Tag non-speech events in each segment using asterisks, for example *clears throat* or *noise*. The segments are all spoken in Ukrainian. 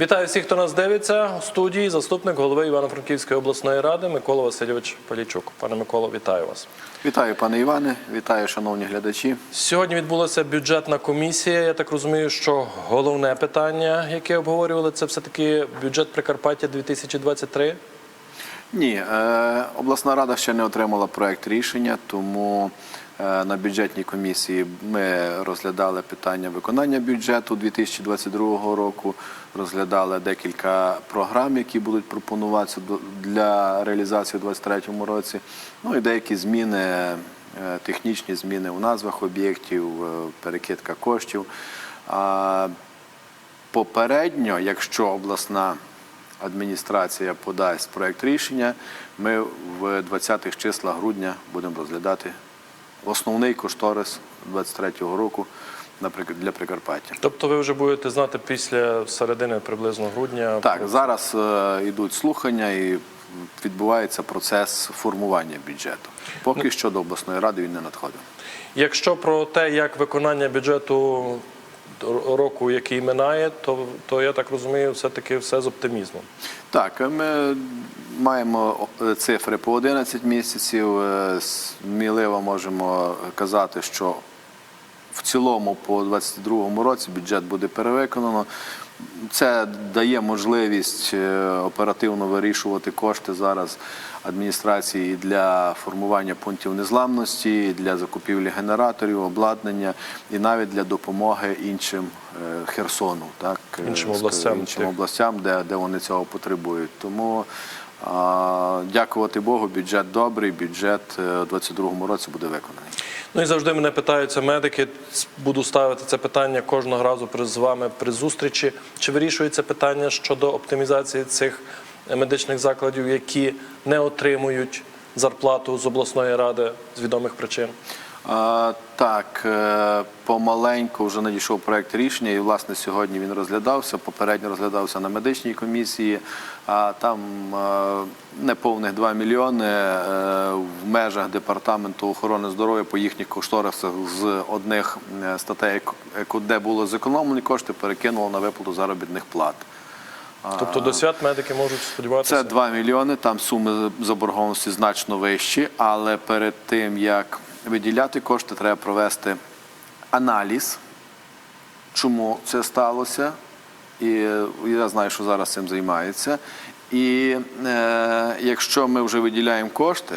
Вітаю всіх, хто нас дивиться у студії. Заступник голови Івано-Франківської обласної ради Микола Васильович Полічук. Пане Миколо, вітаю вас. Вітаю, пане Іване, вітаю, шановні глядачі. Сьогодні відбулася бюджетна комісія. Я так розумію, що головне питання, яке обговорювали, це все таки бюджет Прикарпаття 2023. Ні, е, обласна рада ще не отримала проект рішення, тому на бюджетній комісії ми розглядали питання виконання бюджету 2022 року, розглядали декілька програм, які будуть пропонуватися для реалізації у 2023 році. Ну і деякі зміни, е, технічні зміни у назвах об'єктів, е, перекидка коштів. А Попередньо, якщо обласна адміністрація подасть проект рішення, ми в 20-х числах грудня будемо розглядати основний кошторис 23-го року для Прикарпаття. Тобто ви вже будете знати після середини приблизно грудня. Так, зараз е, йдуть слухання і відбувається процес формування бюджету. Поки що до обласної ради він не надходив. Якщо про те, як виконання бюджету року, який минає, то, то я так розумію, все-таки все з оптимізмом. Так, ми маємо е, цифри по 11 місяців. Е, Сміливо можемо казати, що в цілому по 2022 році бюджет буде перевиконано. Це дає можливість е, оперативно вирішувати кошти зараз адміністрації для формування пунктів незламності, для закупівлі генераторів, обладнання і навіть для допомоги іншим е, Херсону, так е, Іншим областям, іншим областям, де, де вони цього потребують. Тому а, дякувати Богу, бюджет добрий, бюджет у 2022 році буде виконаний. Ну і завжди мене питаються медики. Буду ставити це питання кожного разу при з вами при зустрічі. Чи вирішується питання щодо оптимізації цих медичних закладів, які не отримують зарплату з обласної ради з відомих причин? А, так, е, помаленьку вже надійшов проект рішення, і власне сьогодні він розглядався. Попередньо розглядався на медичній комісії. А там е, неповних 2 мільйони е, в межах департаменту охорони здоров'я по їхніх кошторисах з одних е, статей, де було зекономлені кошти, перекинуло на виплату заробітних плат. Тобто до свят медики можуть сподіватися. Це 2 мільйони, там суми заборгованості значно вищі, але перед тим як виділяти кошти, треба провести аналіз, чому це сталося. І я знаю, що зараз цим займається. І е, якщо ми вже виділяємо кошти,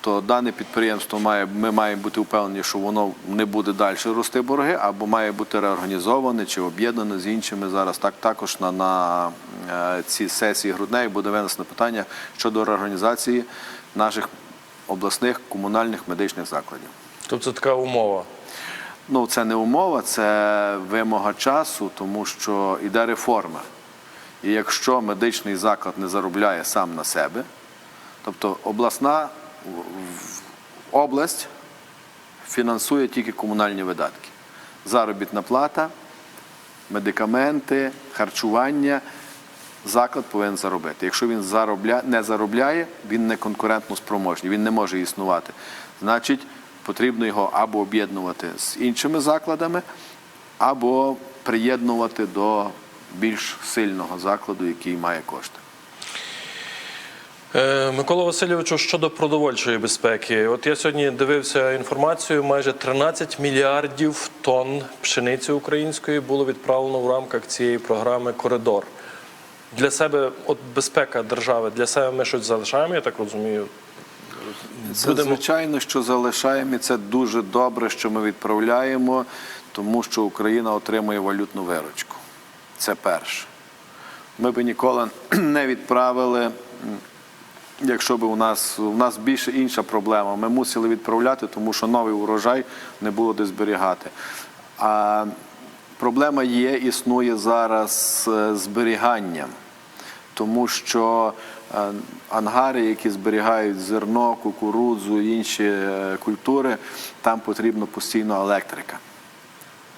то дане підприємство має, ми маємо бути впевнені, що воно не буде далі рости борги, або має бути реорганізоване чи об'єднане з іншими. Зараз так також на, на е, цій сесії груднеї буде винесено питання щодо реорганізації наших обласних комунальних медичних закладів. Тобто така умова. Ну, це не умова, це вимога часу, тому що йде реформа. І якщо медичний заклад не заробляє сам на себе, тобто обласна область фінансує тільки комунальні видатки. Заробітна плата, медикаменти, харчування. Заклад повинен заробити. Якщо він заробля... не заробляє, він не конкурентно спроможний, він не може існувати. Значить, потрібно його або об'єднувати з іншими закладами, або приєднувати до більш сильного закладу, який має кошти. Е, Микола Васильовичу, щодо продовольчої безпеки, от я сьогодні дивився інформацію: майже 13 мільярдів тонн пшениці української було відправлено в рамках цієї програми Коридор. Для себе, от безпека держави, для себе ми щось залишаємо, я так розумію. Це Будемо- звичайно, що залишаємо, і це дуже добре, що ми відправляємо, тому що Україна отримує валютну виручку. Це перше. Ми би ніколи *clears throat* не відправили, якщо б у нас у нас більше інша проблема. Ми мусили відправляти, тому що новий урожай не було де зберігати. А проблема є, існує зараз з зберіганням тому що е, ангари, які зберігають зерно, кукурудзу і інші е, культури, там потрібна постійно електрика.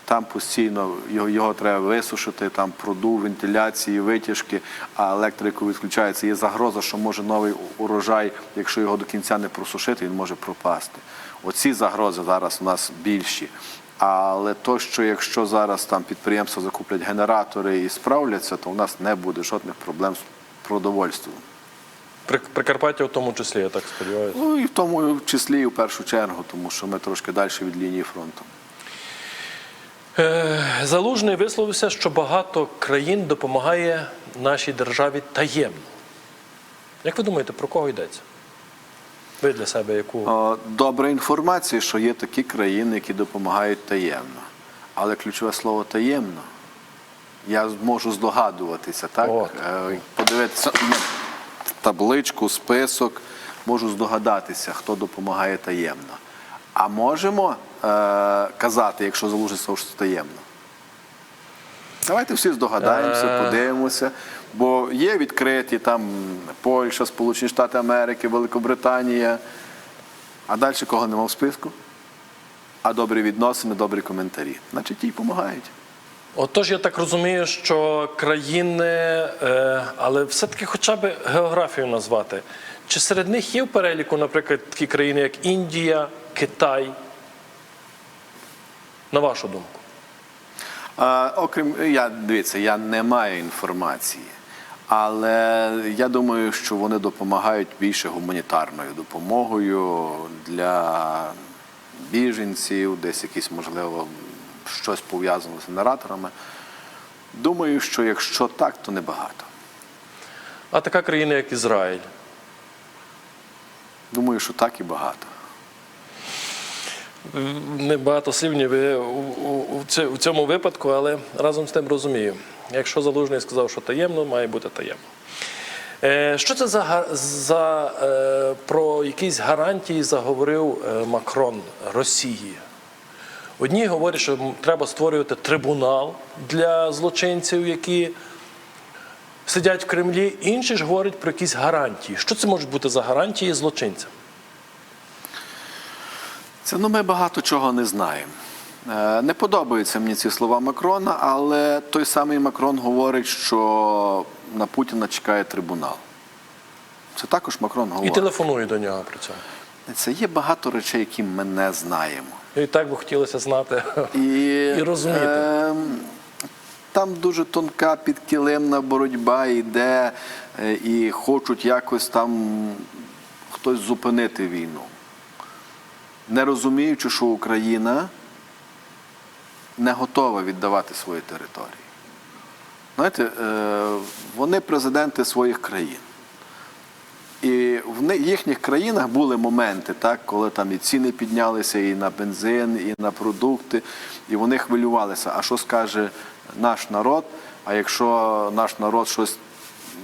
Там постійно його, його треба висушити, там продув, вентиляції, витяжки, а електрику відключається. Є загроза, що може новий урожай, якщо його до кінця не просушити, він може пропасти. Оці загрози зараз у нас більші. Але то, що якщо зараз там підприємства закуплять генератори і справляться, то у нас не буде жодних проблем з продовольством. При- Прикарпаття в тому числі, я так сподіваюся. Ну і в тому числі і в першу чергу, тому що ми трошки далі від лінії фронту. Е, Залужний висловився, що багато країн допомагає нашій державі таємно. Як ви думаєте, про кого йдеться? Ви для себе яку? О, Добра інформація, що є такі країни, які допомагають таємно. Але ключове слово таємно. Я можу здогадуватися, так? От. Е, Подивитися табличку, список, можу здогадатися, хто допомагає таємно. А можемо е, казати, якщо залужить слово, що таємно. Давайте всі здогадаємося, Е. подивимося. Бо є відкриті там Польща, Сполучені Штати Америки, Великобританія. А далі кого нема в списку? А добрі відносини, добрі коментарі. Значить, ті й допомагають. Отож, я так розумію, що країни, е, але все-таки хоча б географію назвати. Чи серед них є в переліку, наприклад, такі країни, як Індія, Китай? На вашу думку? А, окрім я дивіться, я не маю інформації, але я думаю, що вони допомагають більше гуманітарною допомогою для біженців, десь якісь, можливо, щось пов'язане з генераторами. Думаю, що якщо так, то небагато. А така країна, як Ізраїль. Думаю, що так і багато. Небагато у ці- у цьому випадку, але разом з тим розумію. Якщо залужний сказав, що таємно, має бути таємно. Е, що це за, за е, про якісь гарантії заговорив е, Макрон Росії? Одні говорять, що треба створювати трибунал для злочинців, які сидять в Кремлі. Інші ж говорять про якісь гарантії. Що це можуть бути за гарантії злочинцям? Це ну ми багато чого не знаємо. Е, Не подобаються мені ці слова Макрона, але той самий Макрон говорить, що на Путіна чекає трибунал. Це також Макрон говорить. І телефонують до нього при цьому. Це є багато речей, які ми не знаємо. І так би хотілося знати. І, *laughs* І розуміти. ем, там дуже тонка підкилимна боротьба йде, е, і хочуть якось там хтось зупинити війну. Не розуміючи, що Україна не готова віддавати свої території. Знаєте, е, вони президенти своїх країн. І в їхніх країнах були моменти, так, коли там і ціни піднялися і на бензин, і на продукти, і вони хвилювалися. А що скаже наш народ? А якщо наш народ щось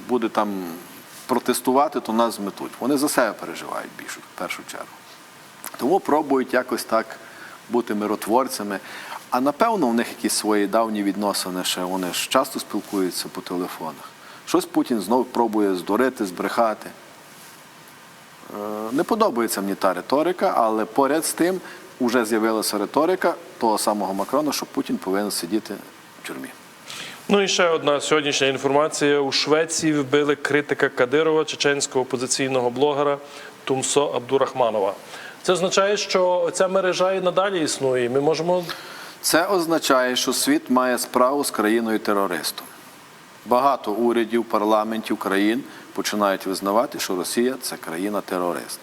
буде там протестувати, то нас зметуть. Вони за себе переживають більше, в першу чергу. Тому пробують якось так бути миротворцями. А напевно, в них якісь свої давні відносини ще вони ж часто спілкуються по телефонах. Щось Путін знову пробує здурити, збрехати. Е, Не подобається мені та риторика, але поряд з тим вже з'явилася риторика того самого Макрона, що Путін повинен сидіти в тюрмі. Ну і ще одна сьогоднішня інформація. У Швеції вбили критика Кадирова, чеченського опозиційного блогера Тумсо Абдурахманова. Це означає, що ця мережа і надалі існує. Ми можемо Це означає, що світ має справу з країною терористом. Багато урядів, парламентів країн починають визнавати, що Росія це країна-терорист.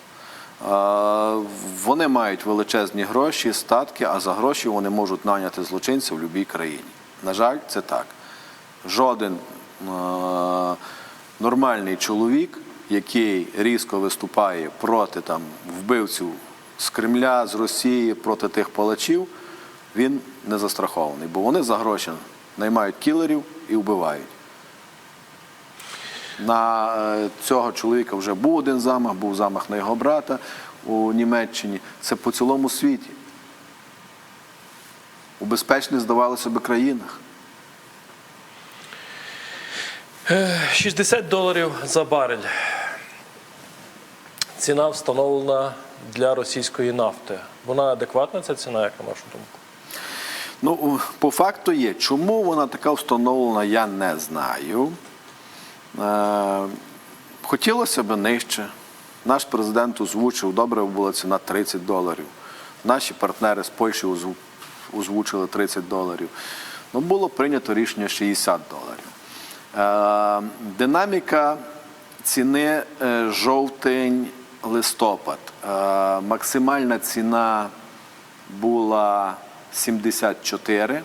Вони мають величезні гроші, статки, а за гроші вони можуть наняти злочинців в будь-якій країні. На жаль, це так. Жоден нормальний чоловік, який різко виступає проти там, вбивців з Кремля, з Росії, проти тих палачів, він не застрахований, бо вони за гроші наймають кілерів і вбивають. На е, цього чоловіка вже був один замах, був замах на його брата у Німеччині. Це по цілому світі. У безпечних, здавалося би, країнах. 60 доларів за барель. Ціна встановлена для російської нафти. Вона адекватна ця ціна, як на вашу думку? Ну, по факту є. Чому вона така встановлена, я не знаю. Е, хотілося б нижче. Наш президент озвучив, добре була ціна 30 доларів. Наші партнери з Польщі озвучили 30 доларів. Ну, було прийнято рішення 60 доларів. Е, Динаміка ціни е, жовтень-листопад. Максимальна ціна була 74.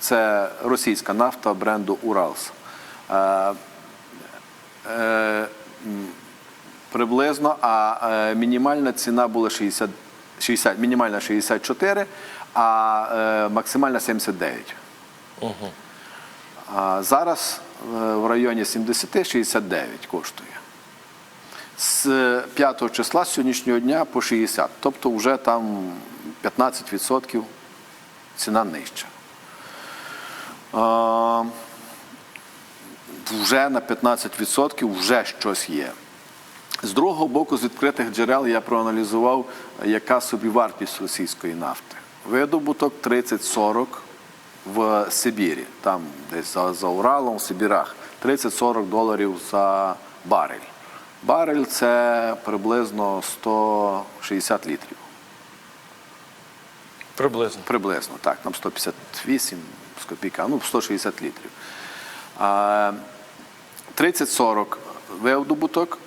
Це російська нафта бренду Уралс. Е, приблизно, а е, мінімальна ціна була 60, 60, мінімальна 64, а е, максимальна 79. А зараз в районі 70-69 коштує. З 5 числа з сьогоднішнього дня по 60. Тобто вже там 15% ціна нижча. Вже на 15% вже щось є. З другого боку, з відкритих джерел я проаналізував, яка собівартість російської нафти. Видобуток 30-40 в Сибірі, там десь за, за Уралом, в Сибірах, 30-40 доларів за барель. Барель це приблизно 160 літрів. Приблизно. Приблизно, так, там 158 з копійка, ну 160 літрів. А, 30-40 видобуток,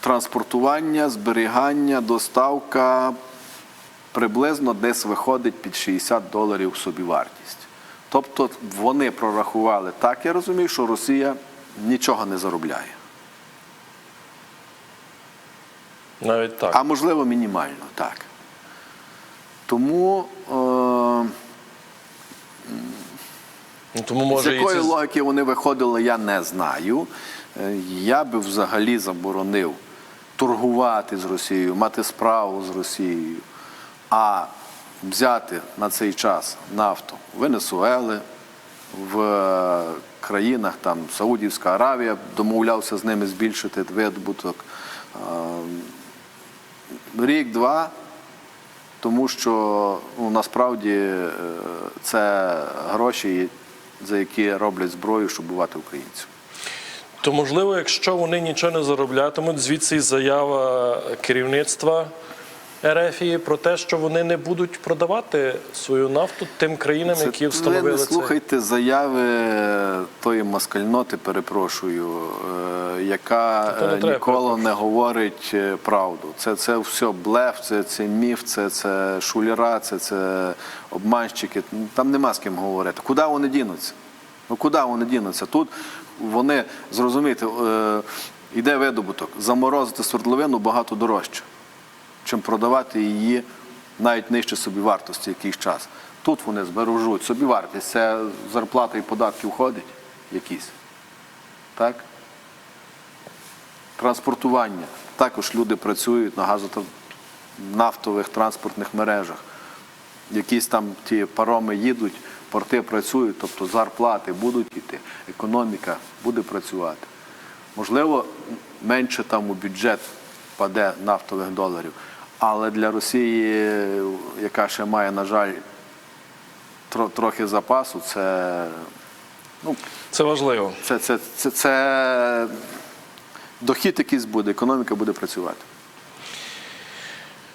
транспортування, зберігання, доставка приблизно десь виходить під 60 доларів собівартість. Тобто вони прорахували так, я розумію, що Росія нічого не заробляє. Навіть так. А можливо, мінімально, так. Тому. Е- Ну, Тому З може і якої логіки вони виходили, я не знаю. Е, Я би взагалі заборонив торгувати з Росією, мати справу з Росією, а взяти на цей час нафту в Венесуели, в е, країнах там Саудівська Аравія, домовлявся з ними збільшити видобуток. Е, Рік-два, тому що ну, насправді це гроші, за які роблять зброю, щоб бувати українців. То можливо, якщо вони нічого не зароблятимуть, звідси заява керівництва РФ про те, що вони не будуть продавати свою нафту тим країнам, які ви встановили не це. слухайте заяви тої москальноти, перепрошую, е, яка не е, ніколи не говорить е, правду. Це, це все блеф, це, це міф, це, це шулера, це, це обманщики. Там нема з ким говорити. Куди вони дінуться? Ну куди вони дінуться? Тут вони зрозумієте, йде видобуток, заморозити свердловину багато дорожче чим продавати її навіть нижче собівартості якийсь час. Тут вони збережуть собівартість, це зарплата і податки входить якісь. Так? Транспортування. Також люди працюють на газотра- нафтових транспортних мережах. Якісь там ті пароми їдуть, порти працюють, тобто зарплати будуть йти, економіка буде працювати. Можливо, менше там у бюджет паде нафтових доларів. Але для Росії, яка ще має, на жаль, тро- трохи запасу, це, ну, Це важливо. це, це, це, це дохід якийсь буде, економіка буде працювати.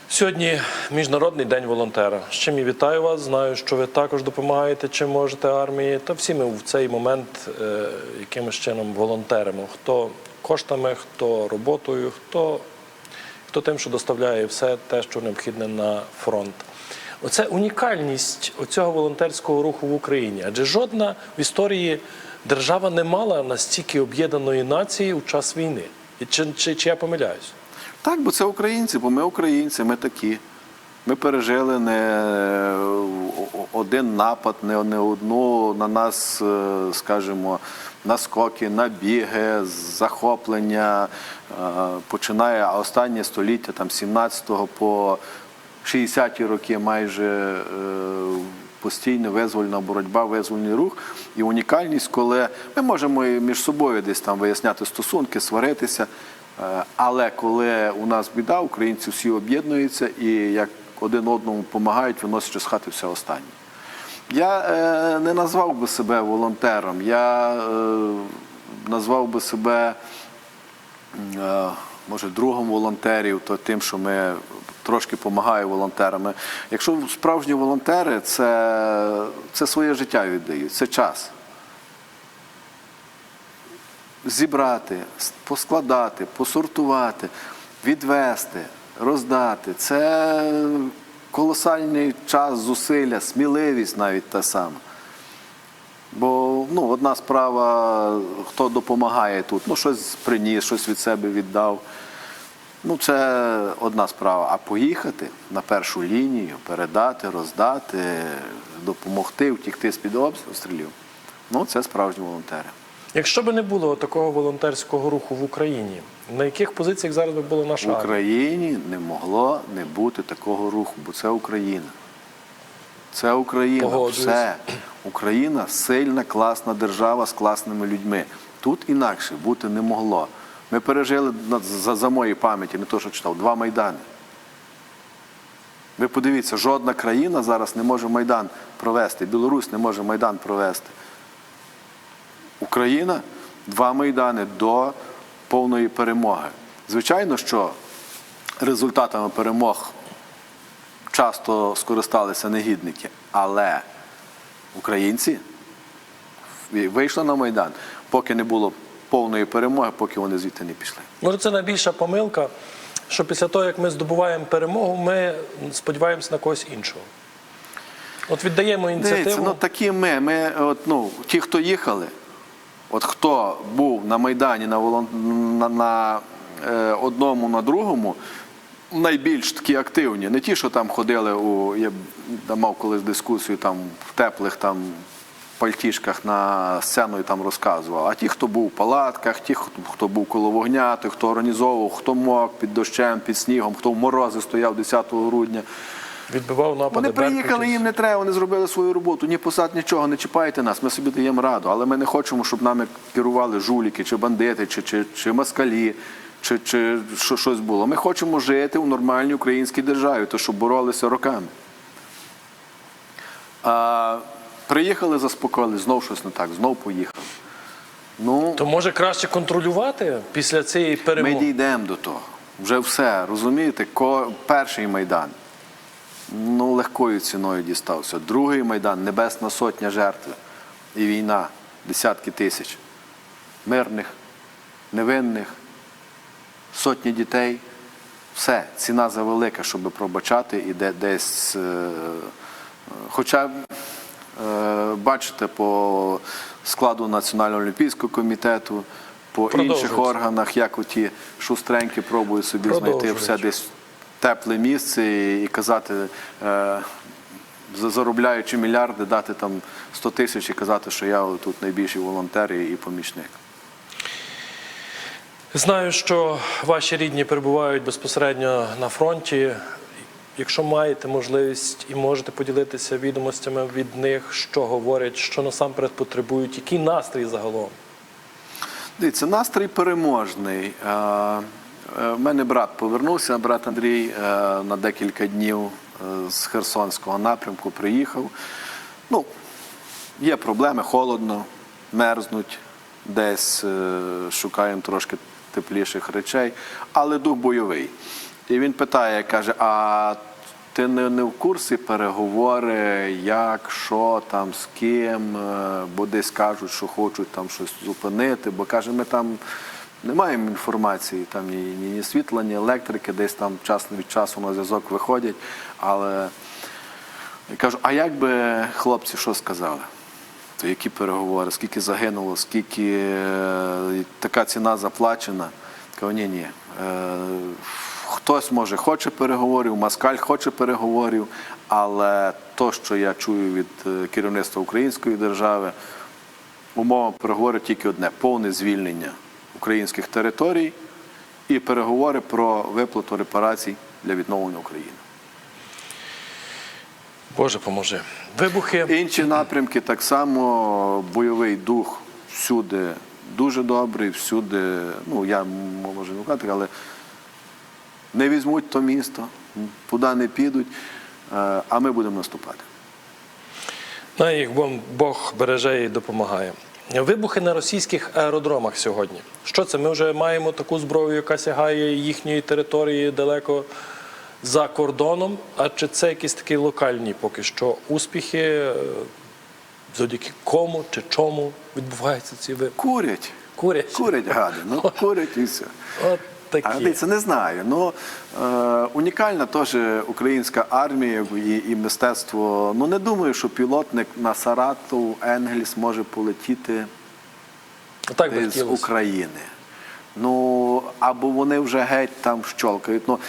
Сьогодні Міжнародний день волонтера. З чим я вітаю вас. Знаю, що ви також допомагаєте, чим можете армії. Та всі ми в цей момент е, якимось чином волонтеримо. Хто коштами, хто роботою, хто, хто тим, що доставляє все те, що необхідне на фронт. Оце унікальність оцього волонтерського руху в Україні. Адже жодна в історії держава не мала настільки об'єднаної нації у час війни. Чи, чи, чи я помиляюсь? Так, бо це українці, бо ми українці, ми такі. Ми пережили не один напад, не, не одну на нас, е, скажімо, наскоки, набіги, захоплення. е, Починає останнє століття, там 17-го по 60-ті роки майже е, постійна визвольна боротьба, визвольний рух і унікальність, коли ми можемо між собою десь там виясняти стосунки, сваритися. Е, Але коли у нас біда, українці всі об'єднуються і як один одному допомагають, виносячи з хати все останнє. Я е, не назвав би себе волонтером, я е, назвав би себе, е, може, другом волонтерів, то тим, що ми трошки допомагаю волонтерами. Якщо справжні волонтери, це, це своє життя віддають, це час. Зібрати, поскладати, посортувати, відвести, роздати. Це колосальний час, зусилля, сміливість навіть та сама. Бо ну, одна справа, хто допомагає тут, ну щось приніс, щось від себе віддав. Ну, це одна справа. А поїхати на першу лінію, передати, роздати, допомогти, втікти з-під обстрілів, ну це справжні волонтери. Якщо б не було такого волонтерського руху в Україні, на яких позиціях зараз би була наша В армія? Україні не могло не бути такого руху, бо це Україна. Це Україна. Погоджуюсь. Все. Україна сильна, класна держава з класними людьми. Тут інакше бути не могло. Ми пережили за, за моєї пам'яті, не то, що читав, два майдани. Ви подивіться, жодна країна зараз не може Майдан провести. Білорусь не може Майдан провести. Україна два майдани до повної перемоги. Звичайно, що результатами перемог часто скористалися негідники, але українці вийшли на Майдан, поки не було повної перемоги, поки вони звідти не пішли. Може, це найбільша помилка, що після того, як ми здобуваємо перемогу, ми сподіваємося на когось іншого. От віддаємо ініціативу. Дивіться, ну такі ми. ми от, ну, ті, хто їхали, от хто був на Майдані на, волон... на, на е, одному, на другому, найбільш такі активні. Не ті, що там ходили у. Я мав колись дискусію там в теплих там. Пальтішках на сцену і там розказував. А ті, хто був в палатках, ті, хто був коло вогня, ті, хто організовував, хто мог під дощем, під снігом, хто в морози стояв 10 грудня. Відбивав напади Вони приїхали, їм не треба, вони зробили свою роботу. Ні посад, нічого, не чіпайте нас, ми собі даємо раду. Але ми не хочемо, щоб нами керували жуліки, чи бандити, чи, чи, чи москалі, чи, чи що, щось було. Ми хочемо жити у нормальній українській державі, то щоб боролися роками. А, приїхали, заспокоїли, знов щось не так, знов поїхали. Ну, То може краще контролювати після цієї перемоги? ми дійдемо до того. Вже все, розумієте, перший майдан ну, легкою ціною дістався. Другий майдан небесна сотня жертв і війна, десятки тисяч мирних, невинних, сотні дітей. Все, ціна завелика, щоб пробачати і де, десь. Е, е, хоча, е, бачите, по складу Національного олімпійського комітету, по інших органах, як оті шустренькі пробують собі знайти все десь тепле місце і, казати, е, заробляючи мільярди, дати там 100 тисяч і казати, що я тут найбільший волонтер і, і помічник. Знаю, що ваші рідні перебувають безпосередньо на фронті. Якщо маєте можливість і можете поділитися відомостями від них, що говорять, що насамперед потребують, який настрій загалом? Дивіться, настрій переможний. Е, е, мене брат повернувся, брат Андрій е, на декілька днів е, з Херсонського напрямку приїхав. Ну, є проблеми, холодно, мерзнуть, десь шукаємо трошки тепліших речей, але дух бойовий. І він питає, каже: а ти не, не в курсі переговори, як, що там, з ким, бо десь кажуть, що хочуть там щось зупинити, бо каже, ми там не маємо інформації, там ні, ні, ні світла, ні електрики, десь там час від часу на зв'язок виходять. Але я кажу, а як би хлопці що сказали? То які переговори, скільки загинуло, скільки е, така ціна заплачена? Кажу, ні, ні. Е, хтось може хоче переговорів, Маскаль хоче переговорів, але то, що я чую від е, керівництва української держави, умова переговорів тільки одне повне звільнення українських територій і переговори про виплату репарацій для відновлення України. Боже поможи. Вибухи. Інші напрямки так само бойовий дух всюди дуже добрий, всюди, ну я можу не казати, але не візьмуть то місто, туди не підуть, е, а ми будемо наступати. На їх Бог- Бог береже і допомагає. Вибухи на російських аеродромах сьогодні. Що це? Ми вже маємо таку зброю, яка сягає їхньої території далеко за кордоном. А чи це якісь такі локальні поки що успіхи? е, Завдяки кому чи чому відбуваються ці вибухи? Курять. курять? Курять гади. Ну, курять і все. От А дивіться, не знаю. Ну е, унікальна теж українська армія і, і мистецтво. Ну не думаю, що пілотник на Саратов Енгельс може полетіти Так з хотілося. України. Ну або вони вже геть там щолкають. Ну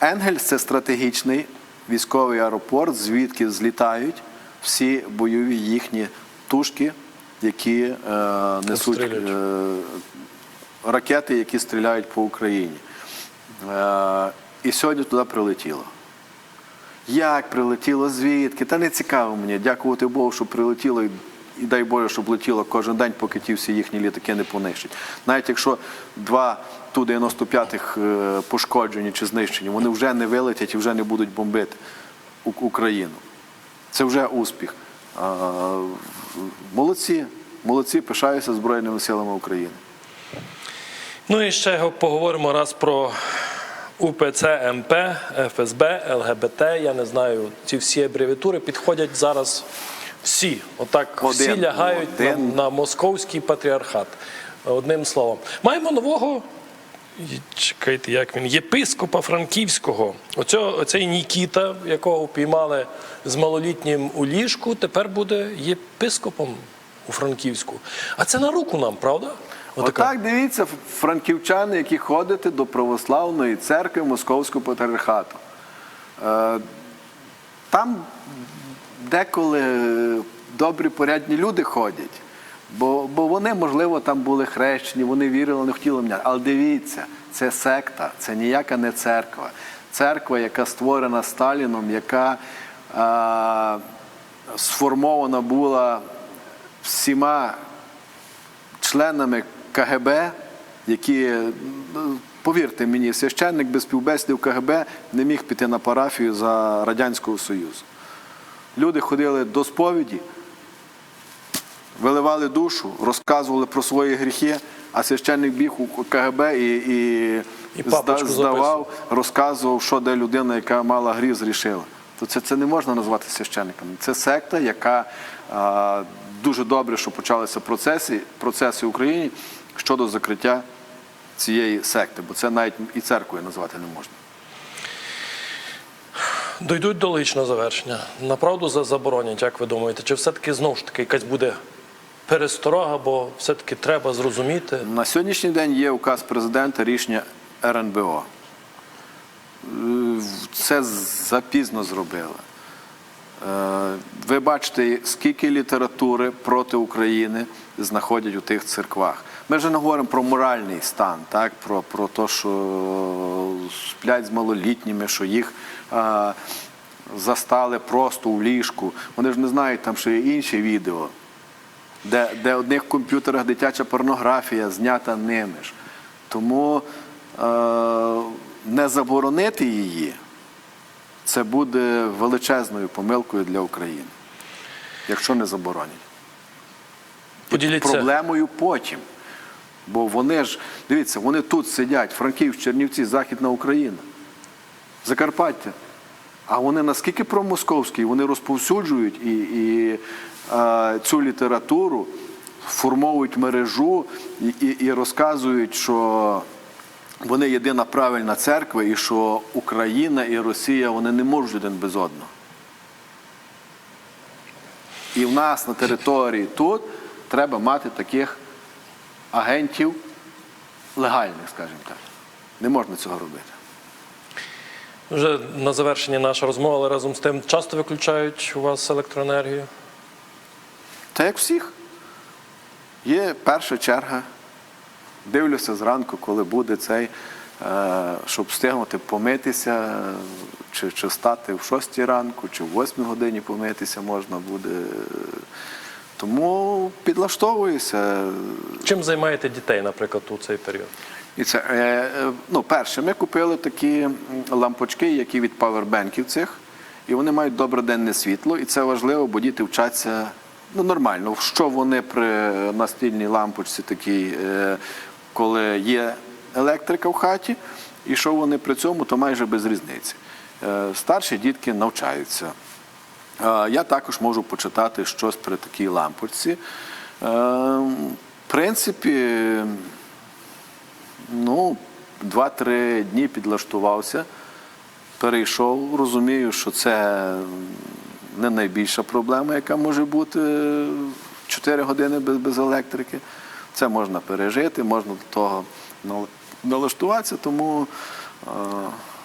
Енгельс це стратегічний військовий аеропорт, звідки злітають всі бойові їхні тушки, які е, несуть е, ракети, які стріляють по Україні. Е, і сьогодні туди прилетіло. Як прилетіло, звідки? Та не цікаво мені. Дякувати Богу, що прилетіло і, дай Боже, щоб летіло кожен день, поки ті всі їхні літаки не понищать. Навіть якщо два Ту-95 е, пошкоджені чи знищені, вони вже не вилетять і вже не будуть бомбити Україну. Це вже успіх. А, молодці, молодці, пишаюся Збройними силами України. Ну і ще поговоримо раз про УПЦ, МП, ФСБ, ЛГБТ. Я не знаю, ці всі абревіатури підходять зараз всі. Отак всі лягають на, Один. на московський патріархат. Одним словом. Маємо нового. Чекайте, як він, єпископа Франківського. Оцього, оцей Нікіта, якого впіймали з малолітнім у ліжку, тепер буде єпископом у Франківську. А це на руку нам, правда? Отака. Отак дивіться, франківчани, які ходите до православної церкви Московського патріархату. Е, Там деколи добрі порядні люди ходять, бо, бо вони, можливо, там були хрещені, вони вірили, не хотіли міняти. Але дивіться, це секта, це ніяка не церква. Церква, яка створена Сталіном, яка е, сформована була всіма членами КГБ, які, повірте мені, священник без співбесіди в КГБ не міг піти на парафію за Радянського Союзу. Люди ходили до сповіді, виливали душу, розказували про свої гріхи, а священник біг у КГБ і, і, І здавав, розказував, що де людина, яка мала гріх, зрішила. То це, це не можна назвати священником. Це секта, яка а, дуже добре, що почалися процеси, процеси в Україні щодо закриття цієї секти, бо це навіть і церквою назвати не можна. Дойдуть до личного завершення. Направду заборонять, як ви думаєте? Чи все-таки знову ж таки якась буде пересторога, бо все-таки треба зрозуміти. На сьогоднішній день є указ президента рішення РНБО. Е, Це запізно зробили. Е, Ви бачите, скільки літератури проти України знаходять у тих церквах. Ми вже не говоримо про моральний стан, так? про, про те, що сплять з малолітніми, що їх а, застали просто у ліжку. Вони ж не знають, там що є інші відео де, де в одних комп'ютерах дитяча порнографія знята ними ж. Тому е, не заборонити її це буде величезною помилкою для України, якщо не заборонять. Поділіться. Проблемою потім. Бо вони ж, дивіться, вони тут сидять, Франківськ, Чернівці, Західна Україна, Закарпаття. А вони наскільки промосковські, вони розповсюджують і, і е, цю літературу, формовують мережу і, і, і розказують, що вони єдина правильна церква і що Україна і Росія вони не можуть один без одного. І в нас на території тут треба мати таких агентів легальних, скажімо так. Не можна цього робити. Вже на завершення наша розмова, але разом з тим часто виключають у вас електроенергію. Та як всіх. Є перша черга. Дивлюся зранку, коли буде цей, е, щоб встигнути помитися, чи, чи стати в 6 ранку, чи в 8 годині помитися можна буде. Тому підлаштовуюся. Чим займаєте дітей, наприклад, у цей період? І це, е, ну, перше, ми купили такі лампочки, які від павербенків цих, і вони мають добре денне світло, і це важливо, бо діти вчаться ну, нормально. Що вони при настільній лампочці такій, е, коли є електрика в хаті, і що вони при цьому, то майже без різниці. Е, Старші дітки навчаються. Я також можу почитати щось при такій лампочці. Е, В принципі, ну, 2-3 дні підлаштувався, перейшов, розумію, що це не найбільша проблема, яка може бути 4 години без, без електрики. Це можна пережити, можна до того налаштуватися, тому е,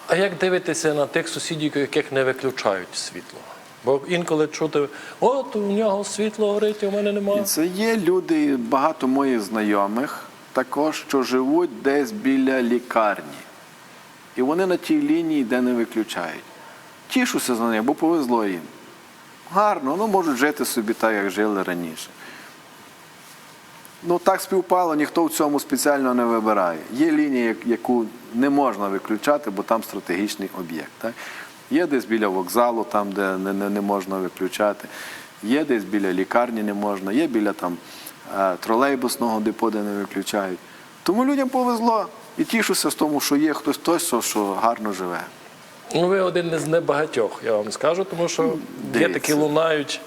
А як дивитися на тих сусідів, яких не виключають світло? Бо інколи чути, от у нього світло горить, у мене немає. це є люди, багато моїх знайомих також, що живуть десь біля лікарні. І вони на тій лінії, де не виключають. Тішуся за них, бо повезло їм. Гарно, ну можуть жити собі так, як жили раніше. Ну так співпало, ніхто в цьому спеціально не вибирає. Є лінія, яку не можна виключати, бо там стратегічний об'єкт. Є десь біля вокзалу, там, де не, не, не можна виключати, є десь біля лікарні не можна, є біля там, е, тролейбусного депо, де не виключають. Тому людям повезло. І тішуся з тому, що є хтось той, що, гарно живе. Ну, ви один із небагатьох, я вам скажу, тому що є такі лунають.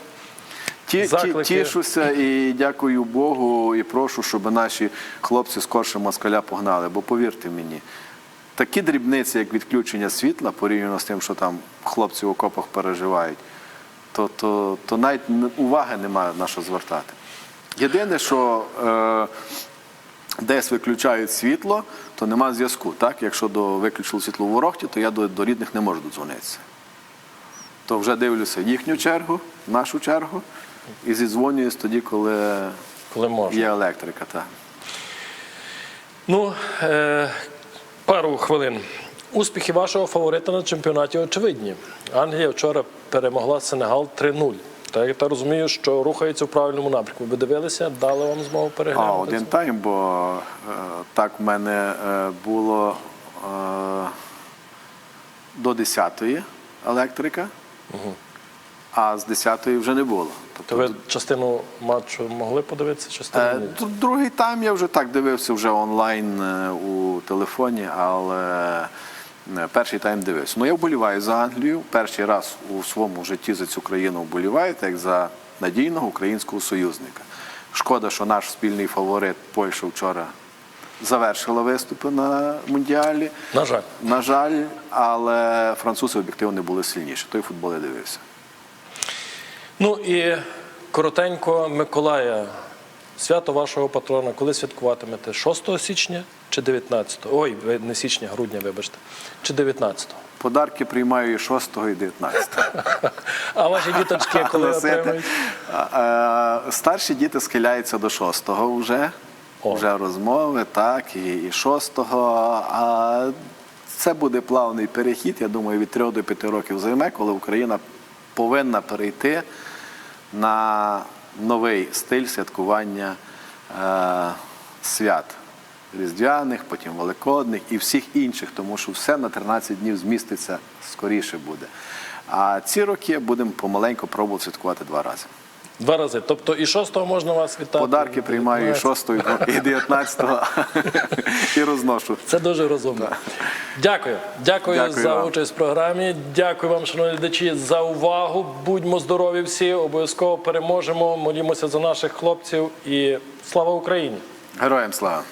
Ті, ті, тішуся і дякую Богу, і прошу, щоб наші хлопці скорше москаля погнали. Бо повірте мені, такі дрібниці, як відключення світла, порівняно з тим, що там хлопці в окопах переживають, то, то, то навіть уваги немає на що звертати. Єдине, що е, десь виключають світло, то нема зв'язку. Так? Якщо до виключили світло в ворогті, то я до, до рідних не можу додзвонитися то вже дивлюся їхню чергу, нашу чергу, і зідзвонююсь тоді, коли Коли можна. є електрика. Та. Ну, е, пару хвилин. Успіхи вашого фаворита на чемпіонаті очевидні. Англія вчора перемогла Сенегал 3-0. Так я розумію, що рухається в правильному напрямку. Ви дивилися, дали вам змогу переглянути? А, один тайм, бо е, так в мене е, було е, до 10-ї електрика, а з 10-ї вже не було. То ви частину матчу могли подивитися, частину Е, ні? Другий тайм я вже так дивився вже онлайн е, у телефоні, але е, перший тайм дивився. Ну я вболіваю за Англію. Перший раз у своєму житті за цю країну вболіваю, так як за надійного українського союзника. Шкода, що наш спільний фаворит Польща вчора завершила виступи на Мундіалі. На жаль. На жаль, але французи об'єктивно були сильніші. Той футбол я дивився. Ну і коротенько, Миколая, свято вашого патрона, коли святкуватимете? 6 січня чи 19? Ой, не січня, грудня, вибачте. Чи 19? Подарки приймаю і 6 і 19. *laughs* А ваші діточки коли отримають? Старші діти схиляються до шостого вже. Вже розмови, так, і, і шостого. А це буде плавний перехід, я думаю, від трьох до п'яти років займе, коли Україна повинна перейти на новий стиль святкування е, свят. Різдвяних, потім Великодних і всіх інших, тому що все на 13 днів зміститься скоріше буде. А ці роки будемо помаленьку пробувати святкувати два рази. Два рази. Тобто і 6 можна вас вітати. Подарки приймаю і 19. 6 і 19 *laughs* і розношу. Це дуже розумно. Дякую. Дякую. Дякую за вам. участь в програмі. Дякую вам, шановні глядачі, за увагу. Будьмо здорові всі, обов'язково переможемо. Молімося за наших хлопців і слава Україні! Героям слава!